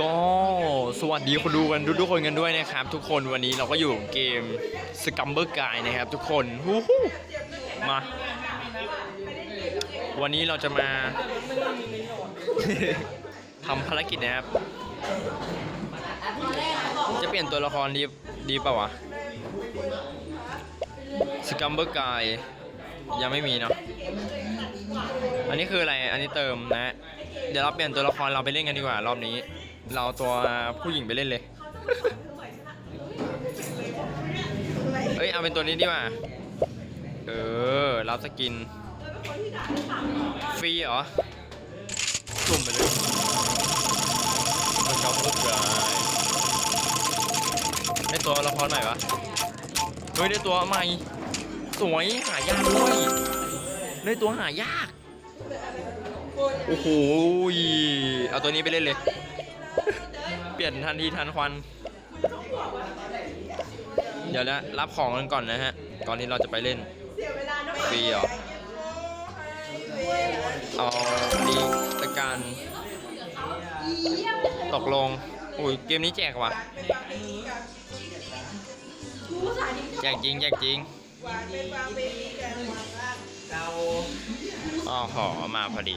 ก็สวัสดีคนดูกันทุกคนกันด้วยนะครับ ทุกคนวันนี้เราก็อยู่เกมสกัมเบอร์กายนะครับ ทุกคนฮู้ฮู้มาวันนี้เราจะมาทำภารกิจนะครับ จะเปลี่ยนตัวละครดีดีเปล่าวะสกัมเบอร์กายยังไม่มีเนาะอันนี้คืออะไรอันนี้เติมนะ เดี๋ยวเราเปลี่ยนตัวละครเราไปเล่นกันดีกว่า รอบนี้ เราตัวผู้หญิงไปเล่นเลยเอ้ยเอาเป็นตัวนี้ดีกว่า เออ รับสกิน ฟรีเหรอจุ่มไปเลยมันก็พูดได้ได้ตัวละครใหม่ปะเฮ้ยได้ตัวใหม่ สวยหายากด้วยได้ตัวหายาก โอ้โหเอาตัวนี้ไปเล่นเลย เปลี่ยนทันทีทันควัน เดี๋ยวนะรับของกันก่อนนะฮะ ก่อนที่เราจะไปเล่นฟรีเหรอเอาดีละกันตกลงอุ้ยเกมนี้แจกว่ะ แจกจริงแจกจริงอ๋อหอมาพอดี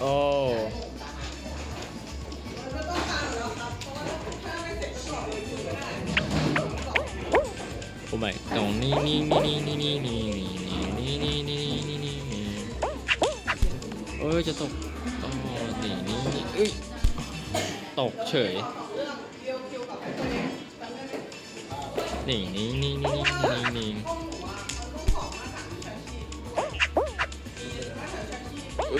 โอ้โอ้ไม่ตรงนี้นี่นี่นี่นี่นี่นี่นี่นี่นี่นี่นี่นี่เอ้ยจะตกอ๋อนี่นี่เอ้ยตกเฉยนี่นี่นี่นี่นี่นี่ โ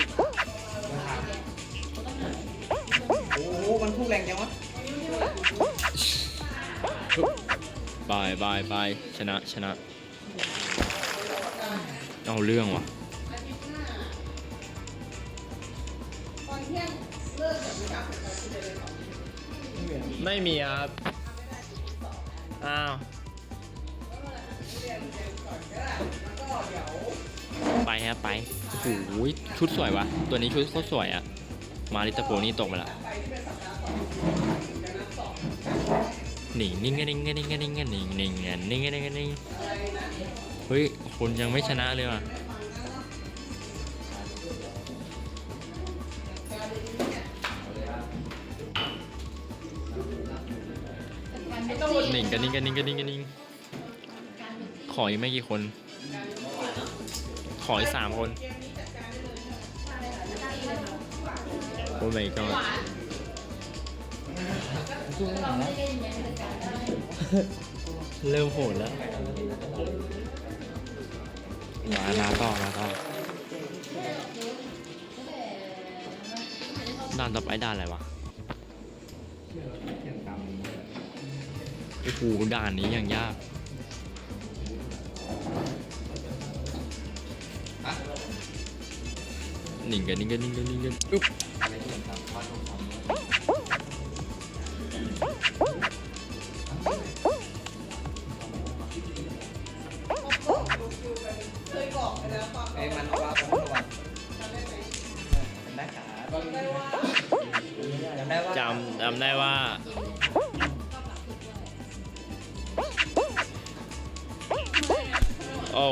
อ้โหมันพุ่งแรงจังวะบายบายบายชนะชนะ เอาเรื่องว่ะไม่มีครับอ้าว ไปครับไปโอ้โหชุดสวยวะตัวนี้ชุดโคตรสวยอะมาริตาโกนี่ตกไปละหนิงนิ่งนิ่งนิ่งนิ่งนิ่งนิ่งนิ่งนิ่งนิ่งนิ่งนิ่งเฮ้ยคุณยังไม่ชนะเลยว่ะหนิงกันนิ่งกันนิ่งกันนิ่งกันนิ่งขออีกไม่กี่คน ขออีกสามคน โอ้ my god เริ่มโหดแล้วมานาต่อมาต่อด่านต่อไปด่านอะไรวะโอ้โหด่านนี้ยังยาก หนิงกันนิ่งกันนิ่งกันนิ่งกันอึ๊บไอ้มันเอาว่าผมระวังได้ขาจำได้ว่าจำจำได้ว่า โอ้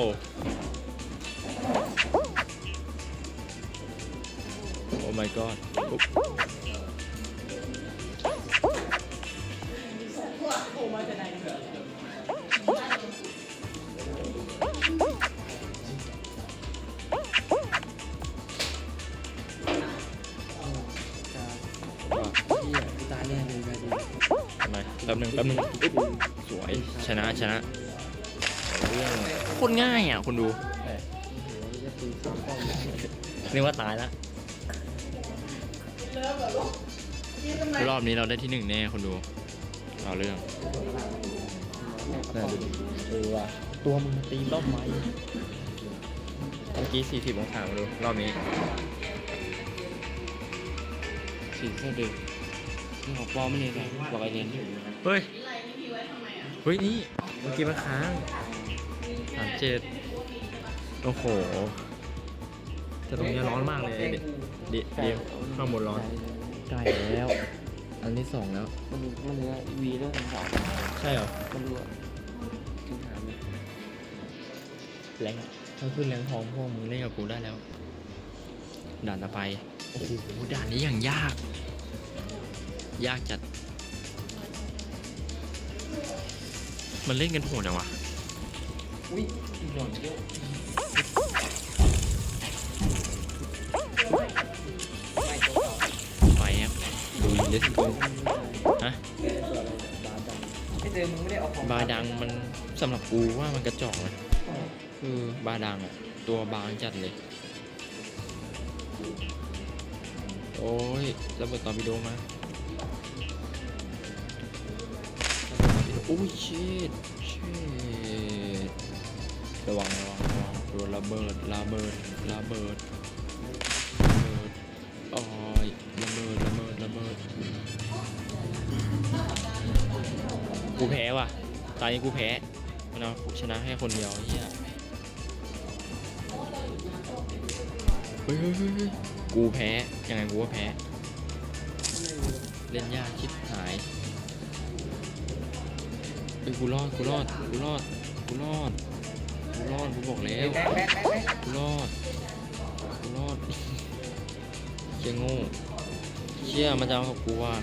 my god ตาแน่เลนะทำไมแป๊นึ่งสวยชนะชนะเรื่องโคนง่ายอะคุณดูนึกว่าตายแล้ว นึกว่าตายแล้วรอบนี้เราได้ที่หนึ่งแน่คนดู เอาเรื่องน่าดูดิเออว่ะตัวมึงตีรอบไม้เมื่อกี้สี่สิบองศามาดูรอบนี้สีเสื้อเด็กนี่ของปลอมไม่เลยนะบอกไอเรียนเฮ้ยเฮ้ยนี่เมื่อกี้มันค้างสามเจ็ดโอ้โหแต่ตรงเนี้ยร้อนมากเลย เดี๋ยวเดี๋ยวเดี๋ยวข้างบนร้อนใกล้แล้ว อันที่สองแล้ว มันมันเหลือวีแล้วทั้งสองใช่เหรอมันดูอะถึงถามเลยแรงถ้าขึ้นแรงทองพวกมึงเล่นกับกูได้แล้ว ด่านต่อไป โอ้โห ด่านนี้อย่างยาก ยากจัด มันเล่นกันโหดจังวะ อุ้ยอีกหน่อยเยอะ ดูเลสกูฮะตัวอะไรบาดังไม่เจอมึงไม่ได้เอาของบาดังมันสำหรับกูว่ามันกระจอกนะคือบาดังอะตัวบางจัดเลย โอ้ยระเบิดตอร์ปิโดมาโอ้ยชิดชิดระวังระวังระวังโดนระเบิดระเบิดระเบิดระเบิดโอ้ย กูแพ้ว่ะ ตอนนี้กูแพ้มันเอาชนะแค่คนเดียวเฮียเฮ้ยเฮ้ยเฮ้ยกูแพ้ ยังไงกูก็แพ้ เล่นยากชิบหายเฮ้ยกูรอด กูรอด กูรอด กูรอด กูรอด กูบอกแล้ว กูรอด กูรอดเชี่ยง่เชี่ยมันจะเอากับกูว่ะ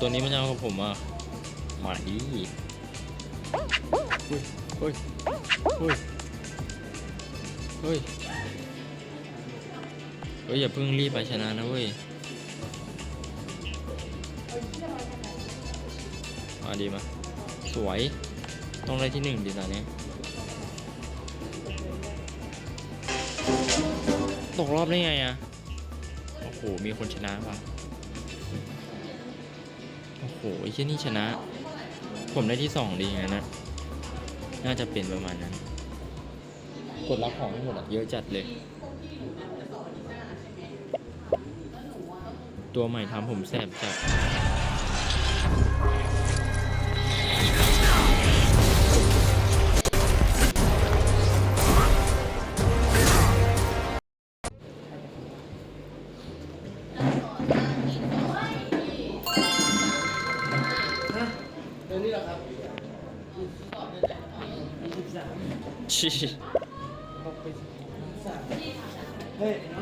ตัวนี้มันจะเอากับผมอะ มาดิเฮ้ยเฮ้ยเฮ้ยเฮ้ยเฮ้ยอย่าเพิ่งรีบไปชนะนะเว้ยมาดีมา สวย ต้องได้ที่หนึ่งดีตอนนี้ตกรอบได้ไงอะโอ้โห มีคนชนะว่ะ โอ้โหไอ้เช่นนี่ชนะ ผมได้ที่สองดีไงนะ น่าจะเป็นประมาณนั้น กดรับของให้หมดอะ เยอะจัดเลย ตัวใหม่ทำผมแสบจัด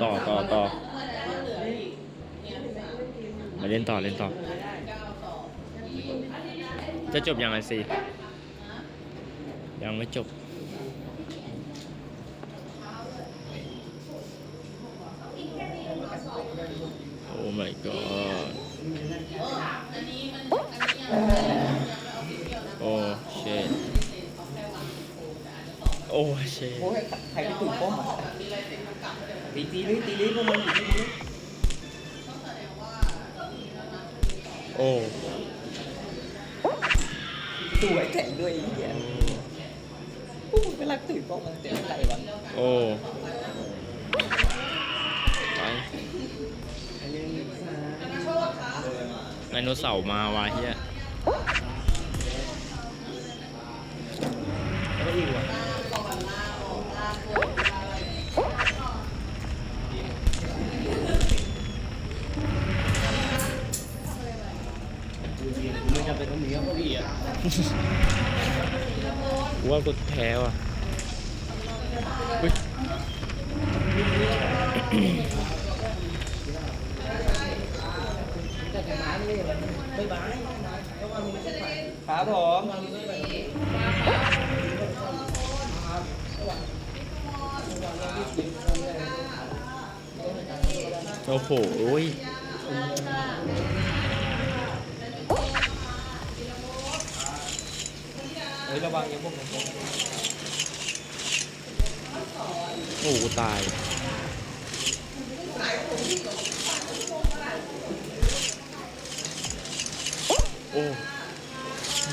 ต่อต่อต่อมาเล่นต่อเล่นต่อ จะจบยังไงสิยังไม่จบ โอ้ my god โอ้ shit โอ้ shit โอ้ยใครไปตุ่มป้อมอะตีตีเลยตีเลยพวกมันตีเลยโอ้สวยแข็งด้วยไอ้เหี้ยพวกมึงไปรักตุ่มป้อมมันเต็มใจวะโอ้ไปไดโนเสาร์มาวะเฮีย ว่ากูแพ้ว่ะเฮ้ยครับผมโอ้โห ฮ้ยระวังอย่าพวกมันโอ้ตาย โอ้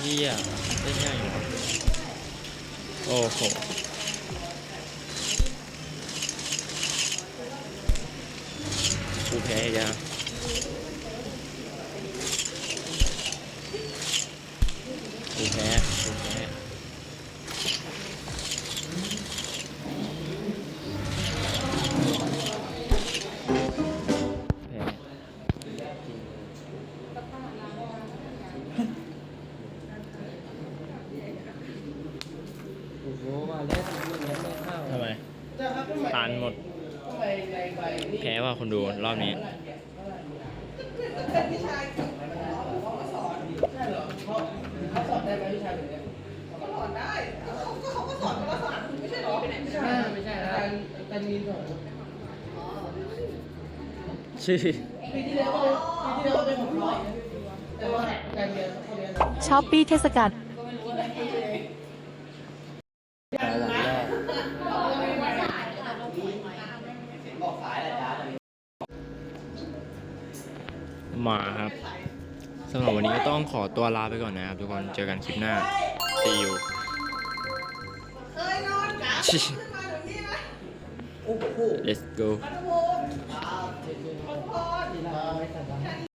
เฮียเล่นง่ายอยู่โอ้โหกูแพ้อีกแล้วกูแพ้กูแพ้แพ้ โอ้โหมาแล้วทำไมไม่เข้า ทำไมตันหมด แพ้ว่า คนดูรอบนี้ไม่ใช่แล้วการมีสองชื่อปีที่แล้วปีที่แล้วเป็นของ มาครับสำหรับวันนี้ก็ต้องขอตัวลาไปก่อนนะครับทุกคนเจอกันคลิปหน้า see you โอ้โห let's go ดีนะไม่ตัด